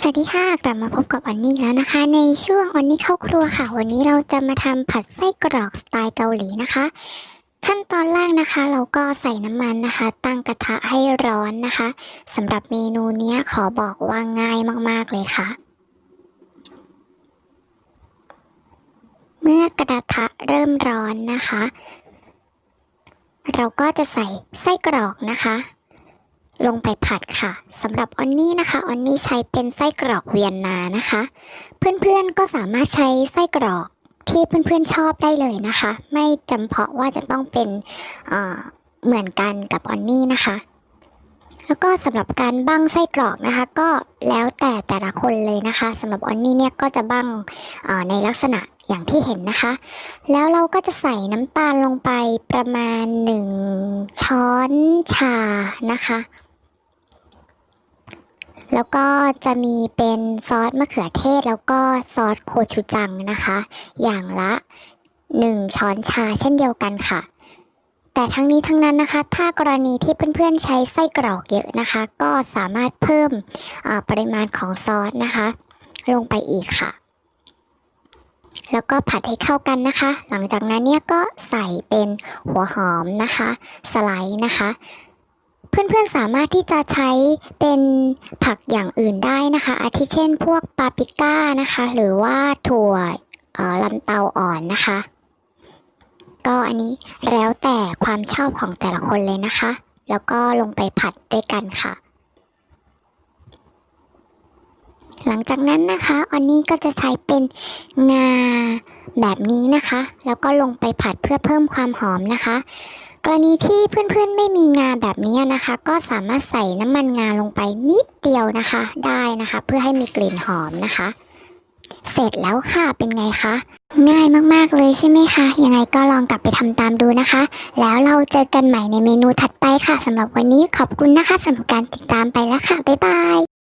สวัสดีค่ะ กลับมาพบกับอันนี่แล้วนะคะ ในช่วงอันนี่เข้าครัวค่ะ วันนี้เราจะมาทำผัดไส้กรอกสไตล์เกาหลีนะคะ ขั้นตอนแรกนะคะ เราก็ใส่น้ำมันนะคะ ตั้งกระทะให้ร้อนนะคะสำหรับเมนูเนี้ยขอบอกว่าง่ายมากๆเลยค่ะ เมื่อกระทะเริ่มร้อนนะคะ เราก็จะใส่ไส้กรอกนะคะ ลงไปผัดค่ะสำหรับออนนี่นะคะออนนี่ใช้เป็นไส้กรอกเวียนนานะคะ เพื่อนๆก็สามารถใช้ไส้กรอกที่เพื่อนๆชอบได้เลยนะคะ ไม่จำเพาะว่าจะต้องเป็นเหมือนกันกับออนนี่นะคะ แล้วก็สำหรับการบั้งไส้กรอกนะคะ ก็แล้วแต่แต่ละคนเลยนะคะสำหรับออนนี่เนี่ยก็จะบั้งในลักษณะอย่างที่เห็นนะคะ แล้วเราก็จะใส่น้ำตาลลงไปประมาณหนึ่งช้อนชานะคะ แล้วก็จะมีเป็นซอสมะเขือเทศ แล้วก็ซอสโคชูจังนะคะ อย่างละ 1 ช้อนชาเช่นเดียวกันค่ะ แต่ทั้งนี้ทั้งนั้นนะคะ ถ้ากรณีที่เพื่อนๆใช้ไส้กรอกเยอะนะคะ ก็สามารถเพิ่มปริมาณของซอสนะคะ ลงไปอีกค่ะ แล้วก็ผัดให้เข้ากันนะคะ หลังจากนั้นเนี่ยก็ใส่เป็นหัวหอมนะคะ สไลด์นะคะ เพื่อนๆสามารถที่จะใช้เป็นผักอย่างอื่นได้นะคะ อาทิเช่นพวกปาปิก้านะคะ หรือว่าถั่วเอ่อลำเตาอ่อนนะคะ ก็อันนี้แล้วแต่ความชอบของแต่ละคนเลยนะคะ แล้วก็ลงไปผัดด้วยกันค่ะ หลังจากนั้นนะคะออนนี่ก็จะใช้เป็นงาแบบนี้นะคะ แล้วก็ลงไปผัดเพื่อเพิ่มความหอมนะคะ กรณีที่เพื่อนๆไม่มีงาแบบนี้นะคะ ก็สามารถใส่น้ำมันงาลงไปนิดเดียวนะคะ ได้นะคะ เพื่อให้มีกลิ่นหอมนะคะ เสร็จแล้วค่ะเป็นไงคะ ง่ายมากๆเลยใช่ไหมคะยังไงก็ลองกลับไปทำตามดูนะคะ แล้วเราเจอกันใหม่ในเมนูถัดไปค่ะสำหรับวันนี้ขอบคุณนะคะสำหรับการติดตามไปแล้วค่ะบ๊ายบาย